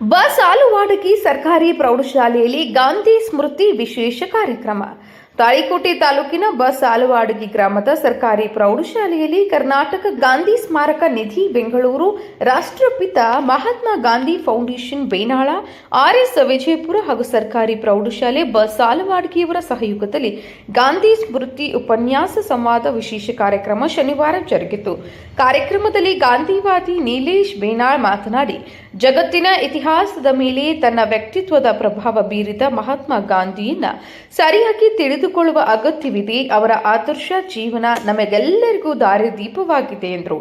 Bus ಸರ್ಕಾರಿ ಪ್ರೌಢಶಾಲೆಯಲ್ಲಿ ಗಾಂಧಿ ಸ್ಮೃತಿ ವಿಶೇಷ ಕಾರ್ಯಕ್ರಮ. ತಾಳಿಕೋಟೆ ತಾಲೂಕಿನ ಬಸ್ ಆಲುವಾಡಗಿ ಗ್ರಾಮದ ಸರ್ಕಾರಿ ಪ್ರೌಢಶಾಲೆಯಲ್ಲಿ ಕರ್ನಾಟಕ ಗಾಂಧಿ ಸ್ಮಾರಕ ನಿಧಿ ಬೆಂಗಳೂರು, ರಾಷ್ಟ್ರಪಿತ ಮಹಾತ್ಮ ಗಾಂಧಿ ಫೌಂಡೇಶನ್ ಬೇನಾಳ ಆರ್ಎಸ್ ವಿಜಯಪುರ ಹಾಗೂ ಸರ್ಕಾರಿ ಪ್ರೌಢಶಾಲೆ ಬಸ್ ಆಲುವಾಡಗಿಯವರ ಸಹಯೋಗದಲ್ಲಿ ಗಾಂಧಿ ಸ್ಮೃತಿ ಉಪನ್ಯಾಸ ಸಂವಾದ ವಿಶೇಷ ಕಾರ್ಯಕ್ರಮ ಶನಿವಾರ ಜರುಗಿತು. ಕಾರ್ಯಕ್ರಮದಲ್ಲಿ ಗಾಂಧಿವಾದಿ ನೀಲೇಶ್ ಬೇನಾಳ್ ಮಾತನಾಡಿ ಜಗತ್ತಿನ ಇತಿಹಾಸದ ಮೇಲೆ ತನ್ನ ವ್ಯಕ್ತಿತ್ವದ ಪ್ರಭಾವ ಬೀರಿದ ಮಹಾತ್ಮ ಗಾಂಧಿಯನ್ನ ಸರಿಯಾಗಿ ತಿಳಿದುಕೊಳ್ಳುವ ಅಗತ್ಯವಿದೆ. ಅವರ ಆದರ್ಶ ಜೀವನ ನಮಗೆಲ್ಲರಿಗೂ ದಾರಿದೀಪವಾಗಿದೆ ಎಂದರು.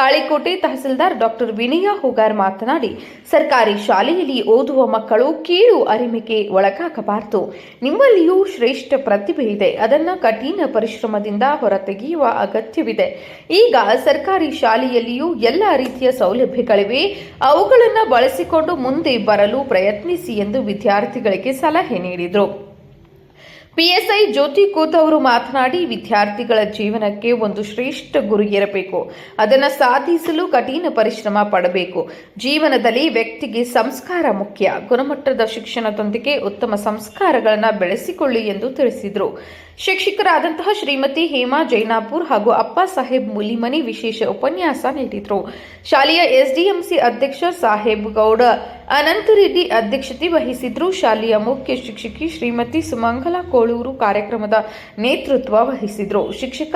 ತಾಳಿಕೋಟೆ ತಹಸೀಲ್ದಾರ್ ಡಾಕ್ಟರ್ ವಿನಯ ಹುಗಾರ್ ಮಾತನಾಡಿ, ಸರ್ಕಾರಿ ಶಾಲೆಯಲ್ಲಿ ಓದುವ ಮಕ್ಕಳು ಕೀಳು ಅರಿಮೆಗೆ ಒಳಗಾಗಬಾರದು. ನಿಮ್ಮಲ್ಲಿಯೂ ಶ್ರೇಷ್ಠ ಪ್ರತಿಭೆ ಇದೆ. ಅದನ್ನು ಕಠಿಣ ಪರಿಶ್ರಮದಿಂದ ಹೊರತೆಗೆಯುವ ಅಗತ್ಯವಿದೆ. ಈಗ ಸರ್ಕಾರಿ ಶಾಲೆಯಲ್ಲಿಯೂ ಎಲ್ಲ ರೀತಿಯ ಸೌಲಭ್ಯಗಳಿವೆ. ಅವುಗಳನ್ನು ಬಳಸಿಕೊಂಡು ಮುಂದೆ ಬರಲು ಪ್ರಯತ್ನಿಸಿ ಎಂದು ವಿದ್ಯಾರ್ಥಿಗಳಿಗೆ ಸಲಹೆ ನೀಡಿದರು. ಪಿಎಸ್ಐ ಜ್ಯೋತಿ ಕೂತ್ ಅವರು ಮಾತನಾಡಿ ವಿದ್ಯಾರ್ಥಿಗಳ ಜೀವನಕ್ಕೆ ಒಂದು ಶ್ರೇಷ್ಠ ಗುರಿ ಇರಬೇಕು. ಅದನ್ನು ಸಾಧಿಸಲು ಕಠಿಣ ಪರಿಶ್ರಮ ಪಡಬೇಕು. ಜೀವನದಲ್ಲಿ ವ್ಯಕ್ತಿಗೆ ಸಂಸ್ಕಾರ ಮುಖ್ಯ. ಗುಣಮಟ್ಟದ ಶಿಕ್ಷಣದೊಂದಿಗೆ ಉತ್ತಮ ಸಂಸ್ಕಾರಗಳನ್ನು ಬೆಳೆಸಿಕೊಳ್ಳಿ ಎಂದು ತಿಳಿಸಿದರು. ಶಿಕ್ಷಕರಾದಂತಹ ಶ್ರೀಮತಿ ಹೇಮಾ ಜೈನಾಪುರ್ ಹಾಗೂ ಅಪ್ಪ ಸಾಹೇಬ್ ಮುಲಿಮನಿ ವಿಶೇಷ ಉಪನ್ಯಾಸ ನೀಡಿದರು. ಶಾಲೆಯ ಎಸ್ಡಿಎಂಸಿ ಅಧ್ಯಕ್ಷ ಸಾಹೇಬ್ ಗೌಡ ಅನಂತರೆಡ್ಡಿ ಅಧ್ಯಕ್ಷತೆ ವಹಿಸಿದ್ರು ಶಾಲೆಯ ಮುಖ್ಯ ಶಿಕ್ಷಕಿ ಶ್ರೀಮತಿ ಸುಮಂಗಲ ಕೋಳೂರು ಕಾರ್ಯಕ್ರಮದ ನೇತೃತ್ವ ವಹಿಸಿದ್ರು. ಶಿಕ್ಷಕ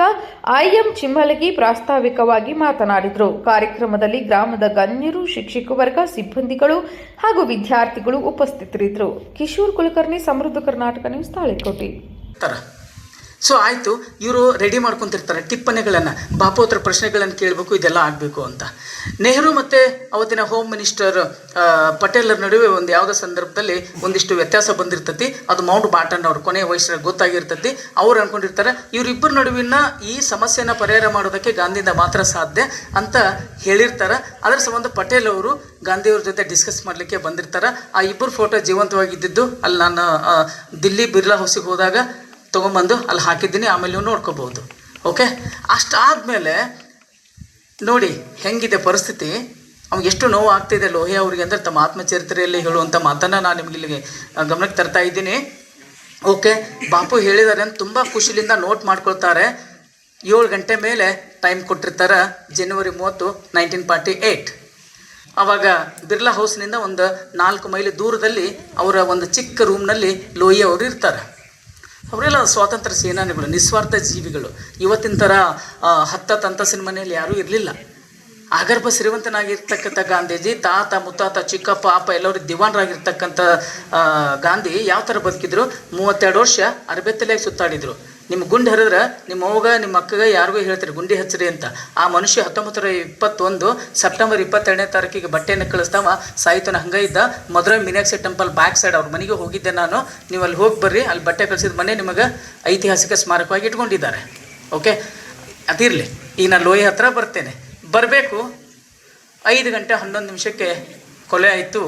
ಐಎಂ ಚಿಮ್ಮಲಗಿ ಪ್ರಾಸ್ತಾವಿಕವಾಗಿ ಮಾತನಾಡಿದರು. ಕಾರ್ಯಕ್ರಮದಲ್ಲಿ ಗ್ರಾಮದ ಗಣ್ಯರು, ಶಿಕ್ಷಕ ವರ್ಗ, ಸಿಬ್ಬಂದಿಗಳು ಹಾಗೂ ವಿದ್ಯಾರ್ಥಿಗಳು ಉಪಸ್ಥಿತರಿದ್ದರು. ಕಿಶೋರ್ ಕುಲಕರ್ಣಿ, ಸಮೃದ್ಧ ಕರ್ನಾಟಕ ನ್ಯೂಸ್ ತಾಳಿಕೋಟೆ. ಸೊ ಆಯಿತು, ಇವರು ರೆಡಿ ಮಾಡ್ಕೊತಿರ್ತಾರೆ, ಟಿಪ್ಪಣಿಗಳನ್ನು ಬಾಪು ಹತ್ರ ಪ್ರಶ್ನೆಗಳನ್ನು ಕೇಳಬೇಕು, ಇದೆಲ್ಲ ಆಗಬೇಕು ಅಂತ. ನೆಹರು ಮತ್ತು ಅವತ್ತಿನ ಹೋಮ್ ಮಿನಿಸ್ಟರ್ ಪಟೇಲರ ನಡುವೆ ಒಂದು ಯಾವುದೋ ಸಂದರ್ಭದಲ್ಲಿ ಒಂದಿಷ್ಟು ವ್ಯತ್ಯಾಸ ಬಂದಿರ್ತತಿ. ಅದು ಮೌಂಟ್ ಬಾಟನ್ ಅವ್ರ ಕೊನೆಯ ವಯಸ್ಸಿನ ಗೊತ್ತಾಗಿರ್ತತಿ. ಅವ್ರು ಅಂದ್ಕೊಂಡಿರ್ತಾರೆ ಇವರಿಬ್ಬರ ನಡುವಿನ ಈ ಸಮಸ್ಯೆನ ಪರಿಹಾರ ಮಾಡೋದಕ್ಕೆ ಗಾಂಧಿಯಿಂದ ಮಾತ್ರ ಸಾಧ್ಯ ಅಂತ ಹೇಳಿರ್ತಾರೆ. ಅದರ ಸಂಬಂಧ ಪಟೇಲ್ ಅವರು ಗಾಂಧಿಯವ್ರ ಜೊತೆ ಡಿಸ್ಕಸ್ ಮಾಡಲಿಕ್ಕೆ ಬಂದಿರ್ತಾರೆ. ಆ ಇಬ್ಬರು ಫೋಟೋ ಜೀವಂತವಾಗಿದ್ದಿದ್ದು, ಅಲ್ಲಿ ನಾನು ದಿಲ್ಲಿ ಬಿರ್ಲಾ ಹೌಸಿಗೆ ಹೋದಾಗ ತೊಗೊಂಬಂದು ಅಲ್ಲಿ ಹಾಕಿದ್ದೀನಿ, ಆಮೇಲೆ ನೀವು ನೋಡ್ಕೋಬೋದು. ಓಕೆ ಅಷ್ಟಾದಮೇಲೆ ನೋಡಿ, ಹೆಂಗಿದೆ ಪರಿಸ್ಥಿತಿ? ಅವ್ನಿಗೆ ಎಷ್ಟು ನೋವು ಆಗ್ತಿದೆ ಲೋಹೆ ಅವರಿಗೆ ಅಂದರೆ ತಮ್ಮ ಆತ್ಮಚರಿತ್ರೆಯಲ್ಲಿ ಹೇಳುವಂಥ ಮಾತನ್ನು ನಾನು ನಿಮ್ಗೆ ಇಲ್ಲಿಗೆ ಗಮನಕ್ಕೆ ತರ್ತಾ ಇದ್ದೀನಿ. ಓಕೆ ಬಾಪು ಹೇಳಿದ್ದಾರೆ ಅಂತ ತುಂಬ ಖುಷಿಲಿಂದ ನೋಟ್ ಮಾಡ್ಕೊಳ್ತಾರೆ. ಏಳು ಗಂಟೆ ಮೇಲೆ ಟೈಮ್ ಕೊಟ್ಟಿರ್ತಾರೆ ಜನವರಿ ಮೂವತ್ತು ನೈನ್ಟೀನ್ ಫಾರ್ಟಿ ಏಯ್ಟ್ ಆವಾಗ ಬಿರ್ಲಾ ಹೌಸ್ನಿಂದ ಒಂದು ನಾಲ್ಕು ಮೈಲಿ ದೂರದಲ್ಲಿ ಅವರ ಒಂದು ಚಿಕ್ಕ ರೂಮ್ನಲ್ಲಿ ಲೋಹಿ ಅವರು ಇರ್ತಾರೆ. ಅವರೆಲ್ಲ ಸ್ವಾತಂತ್ರ್ಯ ಸೇನಾನಿಗಳು, ನಿಸ್ವಾರ್ಥ ಜೀವಿಗಳು. ಇವತ್ತಿನ ಥರ ಹತ್ತ ಅಂತಸ್ತಿನ ಮನೆಯಲ್ಲಿ ಯಾರೂ ಇರಲಿಲ್ಲ. ಆಗರ್ಭ ಶ್ರೀಮಂತನಾಗಿರ್ತಕ್ಕಂಥ ಗಾಂಧೀಜಿ, ತಾತ, ಮುತ್ತಾತ, ಚಿಕ್ಕಪ್ಪ, ಅಪ್ಪ ಎಲ್ಲರೂ ದಿವಾನರಾಗಿರ್ತಕ್ಕಂಥ ಗಾಂಧಿ ಯಾವ ಥರ ಬದುಕಿದ್ರು? ಮೂವತ್ತೆರಡು ವರ್ಷ ಅರಬೆತ್ತಲೆಯಾಗಿ ಸುತ್ತಾಡಿದ್ರು. ನಿಮ್ಮ ಗುಂಡು ಹರಿದ್ರೆ ನಿಮ್ಮ ಅವ್ಗ ನಿಮ್ಮ ಅಕ್ಕಗೆ ಯಾರಿಗೂ ಹೇಳ್ತಾರೆ, ಗುಂಡಿ ಹಚ್ಚಿರಿ ಅಂತ. ಆ ಮನುಷ್ಯ ಹತ್ತೊಂಬತ್ತು ನೂರ ಇಪ್ಪತ್ತೊಂದು ಸೆಪ್ಟೆಂಬರ್ ಇಪ್ಪತ್ತೆರಡನೇ ತಾರೀಕಿಗೆ ಬಟ್ಟೆಯನ್ನು ಕಳಿಸ್ತಾವ ಸಾಯಿತನ ಹಂಗೆ ಇದ್ದ Madurai Meenakshi temple back side ಅವ್ರ ಮನೆಗೆ ಹೋಗಿದ್ದೆ ನಾನು. ನೀವು ಅಲ್ಲಿ ಹೋಗಿ ಬರ್ರಿ, ಅಲ್ಲಿ ಬಟ್ಟೆ ಕಳಿಸಿದ ಮನೆ ನಿಮಗೆ ಐತಿಹಾಸಿಕ ಸ್ಮಾರಕವಾಗಿ ಇಟ್ಕೊಂಡಿದ್ದಾರೆ. ಓಕೆ ಅದಿರಲಿ, ಈಗ ನಾನು ಲೋಹಿ ಹತ್ರ ಬರ್ತೇನೆ. ಬರಬೇಕು, ಐದು ಗಂಟೆ ಹನ್ನೊಂದು ನಿಮಿಷಕ್ಕೆ ಕೊಲೆ ಆಯಿತು.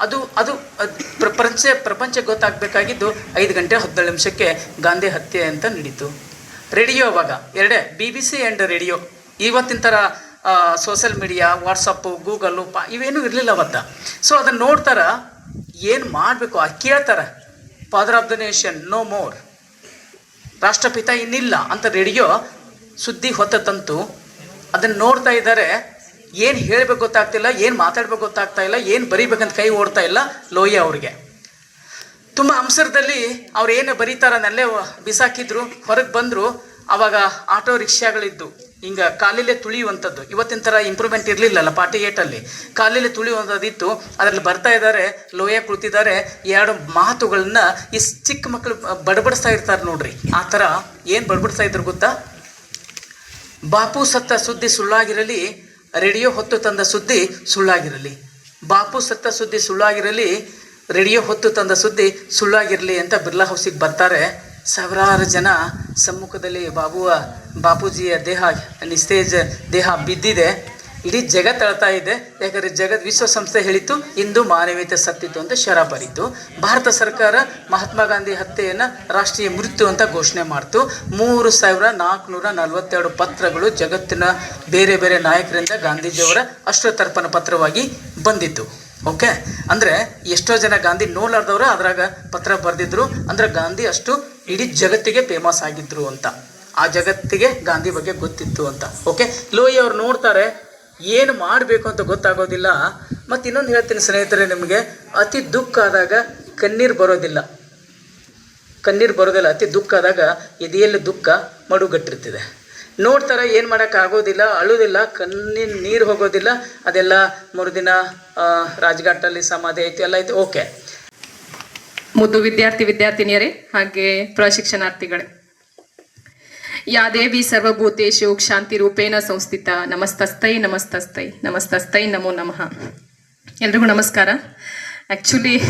ಅದು ಅದು ಪ್ರಪಂಚ ಪ್ರಪಂಚ ಗೊತ್ತಾಗಬೇಕಾಗಿದ್ದು ಐದು ಗಂಟೆ ಹದಿನೇಳು ನಿಮಿಷಕ್ಕೆ ಗಾಂಧಿ ಹತ್ಯೆ ಅಂತ ನಡೀತು. ರೇಡಿಯೋ ಅವಾಗ, ಎರಡೇ B B C and radio. ಇವತ್ತಿನ ಥರ ಸೋಷಲ್ ಮೀಡಿಯಾ ವಾಟ್ಸಪ್ಪು ಗೂಗಲ್ಲು ಪಾ, ಇವೇನೂ ಇರಲಿಲ್ಲ ಅವತ್ತ. ಸೊ ಅದನ್ನು ನೋಡ್ತಾರ, ಏನು ಮಾಡಬೇಕು, ಆ ಕೇಳ್ತಾರೆ father of the nation no more ರಾಷ್ಟ್ರಪಿತ ಇನ್ನಿಲ್ಲ ಅಂತ ರೇಡಿಯೋ ಸುದ್ದಿ ಹೊತ್ತ ತಂತು ಅದನ್ನು ನೋಡ್ತಾ ಇದ್ದಾರೆ. ಏನು ಹೇಳ್ಬೇಕು ಗೊತ್ತಾಗ್ತಿಲ್ಲ, ಏನು ಮಾತಾಡ್ಬೇಕು ಗೊತ್ತಾಗ್ತಾ ಇಲ್ಲ, ಏನು ಬರೀಬೇಕಂತ ಕೈ ಓಡ್ತಾ ಇಲ್ಲ ಲೋಹಿ ಅವ್ರಿಗೆ. ತುಂಬ ಅಂಸರದಲ್ಲಿ ಅವ್ರು ಏನು ಬರೀತಾರನ್ನಲ್ಲೇ ಬಿಸಾಕಿದ್ರು, ಹೊರಗೆ ಬಂದರು ಆವಾಗ ಆಟೋ ರಿಕ್ಷಾಗಳಿದ್ದು. ಹಿಂಗೆ ಕಾಲಿಲೆ ತುಳಿಯುವಂಥದ್ದು. ಇವತ್ತಿನ ಥರ ಇಂಪ್ರೂವ್ಮೆಂಟ್ ಇರಲಿಲ್ಲಲ್ಲ ಪಾರ್ಟಿ ಏಟಲ್ಲಿ. ಕಾಲಿಲೆ ತುಳಿಯುವಂಥದ್ದಿತ್ತು. ಅದರಲ್ಲಿ ಬರ್ತಾ ಇದ್ದಾರೆ ಲೋಯ ಕುಳಿತಿದ್ದಾರೆ. ಎರಡು ಮಾತುಗಳನ್ನ ಈ ಚಿಕ್ಕ ಮಕ್ಕಳು ಬಡಬಡಿಸ್ತಾ ಇರ್ತಾರೆ ನೋಡ್ರಿ. ಆ ಥರ ಏನು ಬಡಬಡಿಸ್ತಾ ಇದ್ರು ಗೊತ್ತಾ? ಬಾಪು ಸತ್ತ ಸುದ್ದಿ ಸುಳ್ಳಾಗಿರಲಿ ರೇಡಿಯೋ ಹೊತ್ತು ತಂದ ಸುದ್ದಿ ಸುಳ್ಳಾಗಿರಲಿ. ಬಾಪು ಸತ್ತ ಸುದ್ದಿ ಸುಳ್ಳಾಗಿರಲಿ, ರೇಡಿಯೋ ಹೊತ್ತು ತಂದ ಸುದ್ದಿ ಸುಳ್ಳಾಗಿರಲಿ ಅಂತ ಬಿರ್ಲಾ ಹೌಸಿಗೆ ಬರ್ತಾರೆ. ಸಾವಿರಾರು ಜನ ಸಮ್ಮುಖದಲ್ಲಿ ಬಾಬುವ, ಬಾಪೂಜಿಯ ದೇಹ ನಿಸ್ತೇಜ ದೇಹ ಬಿದ್ದಿದೆ. ಇಡೀ ಜಗತ್ತು ಅಳ್ತಾ ಇದೆ. ಯಾಕಂದರೆ ಜಗತ್ ವಿಶ್ವಸಂಸ್ಥೆ ಹೇಳಿತ್ತು, ಇಂದು ಮಾನವೀಯತೆ ಸತ್ತಿತ್ತು ಅಂತ ಶರ ಬರೀತು. ಭಾರತ ಸರ್ಕಾರ ಮಹಾತ್ಮ ಗಾಂಧಿ ಹತ್ಯೆಯನ್ನು ರಾಷ್ಟ್ರೀಯ ಮೃತ್ಯು ಅಂತ ಘೋಷಣೆ ಮಾಡ್ತು. ಮೂರು ಸಾವಿರ ನಾಲ್ಕುನೂರ ನಲವತ್ತೆರಡು ಪತ್ರಗಳು ಜಗತ್ತಿನ ಬೇರೆ ಬೇರೆ ನಾಯಕರಿಂದ ಗಾಂಧೀಜಿಯವರ ಅಶ್ವತರ್ಪಣ ಪತ್ರವಾಗಿ ಬಂದಿತ್ತು. ಓಕೆ? ಅಂದರೆ ಎಷ್ಟೋ ಜನ ಗಾಂಧಿ ನೋಲಾರ್ದವರು ಅದ್ರಾಗ ಪತ್ರ ಬರೆದಿದ್ರು. ಅಂದ್ರೆ ಗಾಂಧಿ ಅಷ್ಟು ಇಡೀ ಜಗತ್ತಿಗೆ ಫೇಮಸ್ ಆಗಿದ್ರು ಅಂತ. ಆ ಜಗತ್ತಿಗೆ ಗಾಂಧಿ ಬಗ್ಗೆ ಗೊತ್ತಿತ್ತು ಅಂತ. ಓಕೆ? ಲೋಯಿ ಅವ್ರು ನೋಡ್ತಾರೆ ಏನು ಮಾಡಬೇಕು ಅಂತ ಗೊತ್ತಾಗೋದಿಲ್ಲ. ಮತ್ತು ಇನ್ನೊಂದು ಹೇಳ್ತೀನಿ ಸ್ನೇಹಿತರೆ ನಿಮಗೆ, ಅತಿ ದುಃಖ ಆದಾಗ ಕಣ್ಣೀರು ಬರೋದಿಲ್ಲ. ಕಣ್ಣೀರು ಬರೋದಿಲ್ಲ, ಅತಿ ದುಃಖ ಆದಾಗ ಎದೆಯಲ್ಲಿ ದುಃಖ ಮಡುಗಟ್ಟಿರ್ತಿದೆ. ನೋಡ್ತಾರೆ ಏನು ಮಾಡೋಕ್ಕಾಗೋದಿಲ್ಲ ಅಳೋದಿಲ್ಲ, ಕಣ್ಣಿನ ನೀರು ಹೋಗೋದಿಲ್ಲ, ಅದೆಲ್ಲ ಮರುದಿನ ದಿನ ರಾಜ್ಘಾಟಲ್ಲಿ ಸಮಾಧಿ ಐತಿ, ಎಲ್ಲ ಐತಿ, ಓಕೆ. ಮುದ್ದು ವಿದ್ಯಾರ್ಥಿ, ವಿದ್ಯಾರ್ಥಿನಿಯರೇ, ಹಾಗೆ ಪ್ರಶಿಕ್ಷಣಾರ್ಥಿಗಳೇ. ಯಾ ದೇವಿ ಸರ್ವಭೂತೇಶು ಶಾಂತಿ ರೂಪೇಣ ಸಂಸ್ಥಿತ, ನಮಸ್ತಸ್ತೈ ನಮಸ್ತಸ್ತೈ ನಮಸ್ತಸ್ತೈ ನಮೋ ನಮಃ. ಎಲ್ರಿಗೂ ನಮಸ್ಕಾರ. ಆ್ಯಕ್ಚುಲಿ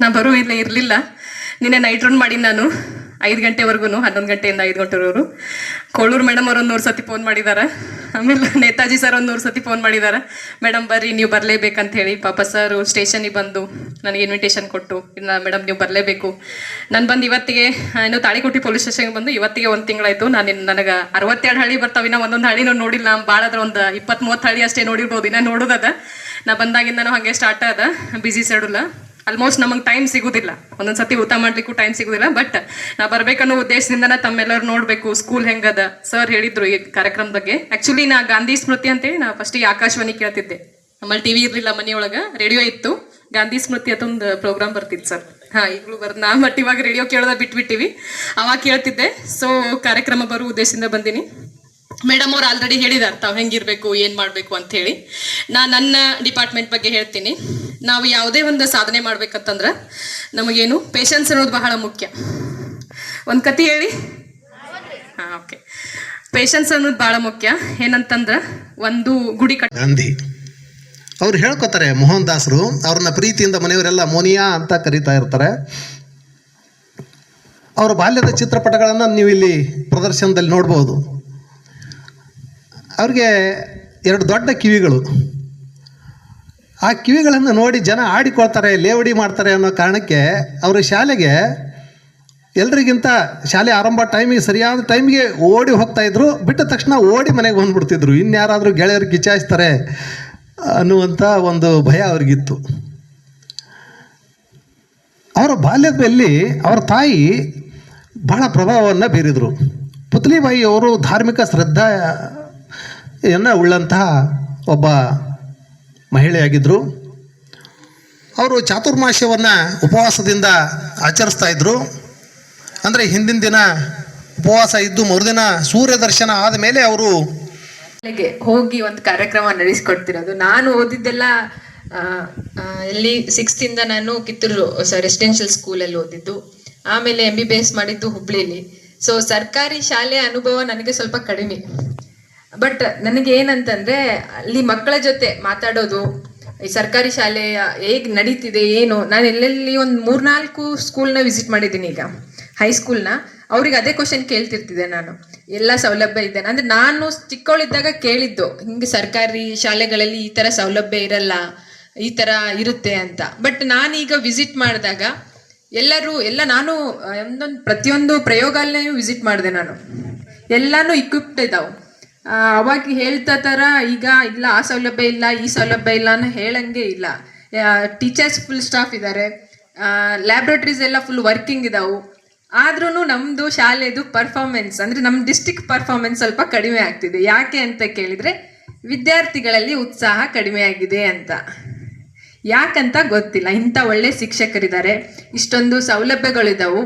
ನಾ ಬರೋ ಇಲ್ಲ, ಇರಲಿಲ್ಲ. ನಿನ್ನೆ ನೈಟ್ ರನ್ ಮಾಡಿ ನಾನು. ಐದು ಗಂಟೆವರೆಗೂ ಹನ್ನೊಂದು ಗಂಟೆಯಿಂದ ಐದು ಗಂಟೆವರೆಗೂ ಕೋಳೂರು ಮೇಡಮ್ ಅವ್ರು ಒಂದು ನೂರು ಸತಿ ಫೋನ್ ಮಾಡಿದ್ದಾರೆ ಆಮೇಲೆ ನೇತಾಜಿ ಸರ್ ಒಂದು ನೂರು ಸತಿ ಫೋನ್ ಮಾಡಿದ್ದಾರೆ ಮೇಡಮ್, ಬರ್ರಿ, ನೀವು ಬರಲೇಬೇಕಂತ ಹೇಳಿ ಪಾಪ ಸರ್ ಸ್ಟೇಷನಿಗೆ ಬಂದು ನನಗೆ ಇನ್ವಿಟೇಷನ್ ಕೊಟ್ಟು ಇಲ್ಲ ಮೇಡಮ್ ನೀವು ಬರಲೇಬೇಕು. ನಾನು ಬಂದು ಇವತ್ತಿಗೆ ಇನ್ನು ತಾಳಿಕೋಟಿ ಪೊಲೀಸ್ ಸ್ಟೇಷನ್ಗೆ ಬಂದು ಇವತ್ತಿಗೆ ಒಂದು ತಿಂಗಳಾಯ್ತು. ನಾನು ಇನ್ನು ನನಗೆ ಅರವತ್ತೆರಡು ಹಳ್ಳಿ ಬರ್ತಾವೆ. ಇನ್ನೂ ಒಂದೊಂದು ಹಳ್ಳಿನೂ ನೋಡಿಲ್ಲ. ಭಾಳ ಅದ್ರ ಒಂದು ಇಪ್ಪತ್ತ್ ಮೂವತ್ತು ಹಳ್ಳಿ ಅಷ್ಟೇ ನೋಡಿರ್ಬೋದು. ಇನ್ನೂ ನೋಡೋದದ. ನಾ ಬಂದಾಗಿಂದನೂ ಹಾಗೆ ಸ್ಟಾರ್ಟ್ ಅದ ಬಿಸಿ ಸೆಡುಲ್ಲ ಆಲ್ಮೋಸ್ಟ್ ನಮಗೆ ಟೈಮ್ ಸಿಗೋದಿಲ್ಲ. ಒಂದೊಂದ್ಸತಿ ಊಟ ಮಾಡ್ಲಿಕ್ಕೂ ಟೈಮ್ ಸಿಗೋದಿಲ್ಲ ಬಟ್ ನಾ ಬರ್ಬೇಕನ್ನೋ ಉದ್ದೇಶದಿಂದನ ತಮ್ಮೆಲ್ಲರೂ ನೋಡಬೇಕು ಸ್ಕೂಲ್ ಹೆಂಗದ. ಸರ್ ಹೇಳಿದ್ರು ಈ ಕಾರ್ಯಕ್ರಮ ಬಗ್ಗೆ. ಆಕ್ಚುಲಿ ನಾ ಗಾಂಧಿ ಸ್ಮೃತಿ ಅಂತೇಳಿ ನಾ ಫಸ್ಟಿಗೆ ಆಕಾಶವಾಣಿ ಕೇಳ್ತಿದ್ದೆ. ನಮ್ಮಲ್ಲಿ ಟಿವಿ ಇರಲಿಲ್ಲ ಮನೆಯೊಳಗೆ ರೇಡಿಯೋ ಇತ್ತು. ಗಾಂಧಿ ಸ್ಮೃತಿ ಅಂತ ಒಂದು ಪ್ರೋಗ್ರಾಮ್ ಬರ್ತಿತ್ತು ಸರ್ ಹಾ, ಈಗಲೂ ಬರ್, ನಾ ಬಟ್ ಇವಾಗ ರೇಡಿಯೋ ಕೇಳೋದ ಬಿಟ್ಬಿಟ್ಟಿವಿ. ಅವಾಗ ಕೇಳ್ತಿದ್ದೆ. ಸೊ ಕಾರ್ಯಕ್ರಮ ಬರೋ ಉದ್ದೇಶದಿಂದ ಬಂದೀನಿ. ಮೇಡಮ್ ಅವ್ರು ಆಲ್ರೆಡಿ ಹೇಳಿದಾರೆ, ತಾವು ಹೆಂಗಿರ್ಬೇಕು, ಏನು ಮಾಡಬೇಕು ಅಂತ ಹೇಳಿ. ನಾ ನನ್ನ ಡಿಪಾರ್ಟ್ಮೆಂಟ್ ಬಗ್ಗೆ ಹೇಳ್ತೀನಿ. ನಾವು ಯಾವುದೇ ಒಂದು ಸಾಧನೆ ಮಾಡ್ಬೇಕಂತಂದ್ರೆ ನಮಗೇನು ಪೇಷನ್ಸ್ ಅನ್ನೋದು ಬಹಳ ಮುಖ್ಯ. ಒಂದು ಕತೆ ಹೇಳಿ? ಹಾಂ ಓಕೆ ಪೇಷನ್ಸ್ ಅನ್ನೋದು ಭಾಳ ಮುಖ್ಯ. ಏನಂತಂದ್ರೆ ಒಂದು ಗುಡಿ ಕಟ್ಟ ಗಾಂಧಿ. ಅವ್ರು ಹೇಳ್ಕೊತಾರೆ, ಮೋಹನ್ ದಾಸರು, ಅವ್ರನ್ನ ಪ್ರೀತಿಯಿಂದ ಮನೆಯವರೆಲ್ಲ ಮೋನಿಯಾ ಅಂತ ಕರೀತಾ ಇರ್ತಾರೆ. ಅವರ ಬಾಲ್ಯದ ಚಿತ್ರಪಟಗಳನ್ನು ನೀವು ಇಲ್ಲಿ ಪ್ರದರ್ಶನದಲ್ಲಿ ನೋಡ್ಬೋದು. ಅವ್ರಿಗೆ ಎರಡು ದೊಡ್ಡ ಕಿವಿಗಳು. ಆ ಕಿವಿಗಳನ್ನು ನೋಡಿ ಜನ ಆಡಿಕೊಳ್ತಾರೆ, ಲೇವಡಿ ಮಾಡ್ತಾರೆ ಅನ್ನೋ ಕಾರಣಕ್ಕೆ ಅವರು ಶಾಲೆಗೆ ಎಲ್ರಿಗಿಂತ ಶಾಲೆ ಆರಂಭ ಟೈಮಿಗೆ ಸರಿಯಾದ ಟೈಮಿಗೆ ಓಡಿ ಹೋಗ್ತಾ ಇದ್ರು. ಬಿಟ್ಟ ತಕ್ಷಣ ಓಡಿ ಮನೆಗೆ ಬಂದ್ಬಿಡ್ತಿದ್ರು. ಇನ್ಯಾರಾದರೂ ಗೆಳೆಯರು ಕಿಚಾಯಿಸ್ತಾರೆ ಅನ್ನುವಂಥ ಒಂದು ಭಯ ಅವ್ರಿಗಿತ್ತು. ಅವರ ಬಾಲ್ಯದಲ್ಲಿ ಅವರ ತಾಯಿ ಬಹಳ ಪ್ರಭಾವವನ್ನು ಬೀರಿದರು. ಪುತ್ಲಿಬಾಯಿ ಅವರು ಧಾರ್ಮಿಕ ಶ್ರದ್ಧೆಯನ್ನು ಉಳ್ಳಂತಹ ಒಬ್ಬ ಮಹಿಳೆಯಾಗಿದ್ದರು ಅವರು ಚಾತುರ್ಮಾಸ್ಯವನ್ನು ಉಪವಾಸದಿಂದ ಆಚರಿಸ್ತಾ ಇದ್ದರು ಅಂದರೆ ಹಿಂದಿನ ದಿನ ಉಪವಾಸ ಇದ್ದು ಮರುದಿನ ಸೂರ್ಯ ದರ್ಶನ ಆದ ಮೇಲೆ ಅವರು ಹೋಗಿ ಒಂದು ಕಾರ್ಯಕ್ರಮ ನಡೆಸಿಕೊಡ್ತಿರೋದು. ನಾನು ಓದಿದ್ದೆಲ್ಲ ಇಲ್ಲಿ ಆ, ಎಲ್ಲಿ ಸಿಕ್ಸ್ತ್ ಇಂದ ನಾನು ಕಿತ್ತೂರು ರೆಸಿಡೆನ್ಷಿಯಲ್ ಸ್ಕೂಲಲ್ಲಿ ಓದಿದ್ದು. ಆಮೇಲೆ ಎಂ ಬಿ ಬಿ ಎಸ್ ಮಾಡಿದ್ದು ಹುಬ್ಳಿಲಿ. ಸೊ ಸರ್ಕಾರಿ ಶಾಲೆ ಅನುಭವ ನನಗೆ ಸ್ವಲ್ಪ ಕಡಿಮೆ. ಬಟ್ ನನಗೆ ಏನಂತಂದ್ರೆ, ಅಲ್ಲಿ ಮಕ್ಕಳ ಜೊತೆ ಮಾತಾಡೋದು, ಈ ಸರ್ಕಾರಿ ಶಾಲೆ ಹೇಗ್ ನಡೀತಿದೆ, ಏನು, ನಾನು ಎಲ್ಲೆಲ್ಲಿ ಒಂದು ಮೂರ್ನಾಲ್ಕು ಸ್ಕೂಲ್ನ ವಿಸಿಟ್ ಮಾಡಿದ್ದೀನಿ ಈಗ. ಹೈಸ್ಕೂಲ್ನ ಅವ್ರಿಗೆ ಅದೇ ಕ್ವಶನ್ ಕೇಳ್ತಿರ್ತಿದ್ದೆ ನಾನು. ಎಲ್ಲ ಸೌಲಭ್ಯ ಇದೆ. ಅಂದ್ರೆ ನಾನು ಚಿಕ್ಕವಳಿದ್ದಾಗ ಕೇಳಿದ್ದು, ಹಿಂಗೆ ಸರ್ಕಾರಿ ಶಾಲೆಗಳಲ್ಲಿ ಈ ತರ ಸೌಲಭ್ಯ ಇರಲ್ಲ, ಈ ತರ ಇರುತ್ತೆ ಅಂತ. ಬಟ್ ನಾನೀಗ ವಿಸಿಟ್ ಮಾಡಿದಾಗ, ಎಲ್ಲರೂ, ಎಲ್ಲ ನಾನು, ಒಂದೊಂದು ಪ್ರತಿಯೊಂದು ಪ್ರಯೋಗಾಲಯ ವಿಸಿಟ್ ಮಾಡಿದೆ ನಾನು. ಎಲ್ಲಾನು ಇಕ್ವಿಪ್ಡ್ ಇದಾವೆ. ಅವಾಗ ಹೇಳ್ತಾ ಥರ ಈಗ ಇಲ್ಲ, ಆ ಸೌಲಭ್ಯ ಇಲ್ಲ, ಈ ಸೌಲಭ್ಯ ಇಲ್ಲ ಅನ್ನೋ ಹೇಳಂಗೆ ಇಲ್ಲ. ಟೀಚರ್ಸ್ ಫುಲ್ ಸ್ಟಾಫ್ ಇದ್ದಾರೆ. ಲ್ಯಾಬ್ರೇಟ್ರೀಸ್ ಎಲ್ಲ ಫುಲ್ ವರ್ಕಿಂಗ್ ಇದಾವೆ. ಆದ್ರೂ ನಮ್ಮದು ಶಾಲೆದು ಪರ್ಫಾರ್ಮೆನ್ಸ್ ಅಂದರೆ ನಮ್ಮ ಡಿಸ್ಟಿಕ್ ಪರ್ಫಾರ್ಮೆನ್ಸ್ ಸ್ವಲ್ಪ ಕಡಿಮೆ ಆಗ್ತಿದೆ. ಯಾಕೆ ಅಂತ ಕೇಳಿದರೆ, ವಿದ್ಯಾರ್ಥಿಗಳಲ್ಲಿ ಉತ್ಸಾಹ ಕಡಿಮೆ ಆಗಿದೆ ಅಂತ. ಯಾಕಂತ ಗೊತ್ತಿಲ್ಲ. ಇಂಥ ಒಳ್ಳೆ ಶಿಕ್ಷಕರಿದ್ದಾರೆ. ಇಷ್ಟೊಂದು ಸೌಲಭ್ಯಗಳಿದಾವು.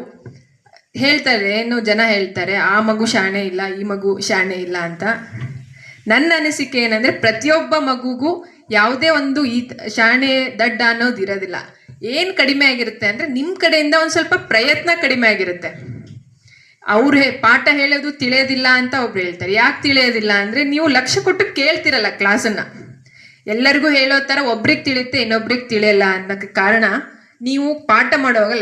ಹೇಳ್ತಾರೆ, ಏನು ಜನ ಹೇಳ್ತಾರೆ, ಆ ಮಗು ಶಾಣೆ ಇಲ್ಲ, ಈ ಮಗು ಶಾಣೆ ಇಲ್ಲ ಅಂತ. ನನ್ನ ಅನಿಸಿಕೆ ಏನಂದ್ರೆ, ಪ್ರತಿಯೊಬ್ಬ ಮಗುಗೂ ಯಾವುದೇ ಒಂದು ಈ ಶಾಣೆ ದಡ್ಡ ಅನ್ನೋದು ಇರೋದಿಲ್ಲ. ಏನು ಕಡಿಮೆ ಆಗಿರುತ್ತೆ ಅಂದ್ರೆ ನಿಮ್ಮ ಕಡೆಯಿಂದ ಒಂದು ಸ್ವಲ್ಪ ಪ್ರಯತ್ನ ಕಡಿಮೆ ಆಗಿರುತ್ತೆ. ಅವ್ರು ಪಾಠ ಹೇಳೋದು ತಿಳಿಯೋದಿಲ್ಲ ಅಂತ ಒಬ್ರು ಹೇಳ್ತಾರೆ. ಯಾಕೆ ತಿಳಿಯೋದಿಲ್ಲ ಅಂದ್ರೆ, ನೀವು ಲಕ್ಷ ಕೊಟ್ಟು ಕೇಳ್ತಿರಲ್ಲ ಕ್ಲಾಸನ್ನ ಎಲ್ಲರಿಗೂ ಹೇಳೋ ಥರ ಒಬ್ರಿಗೆ ತಿಳಿಯುತ್ತೆ, ಇನ್ನೊಬ್ರಿಗೆ ತಿಳಿಯಲ್ಲ ಅನ್ನೋಕ್ಕೆ ಕಾರಣ, ನೀವು ಪಾಠ ಮಾಡುವಾಗ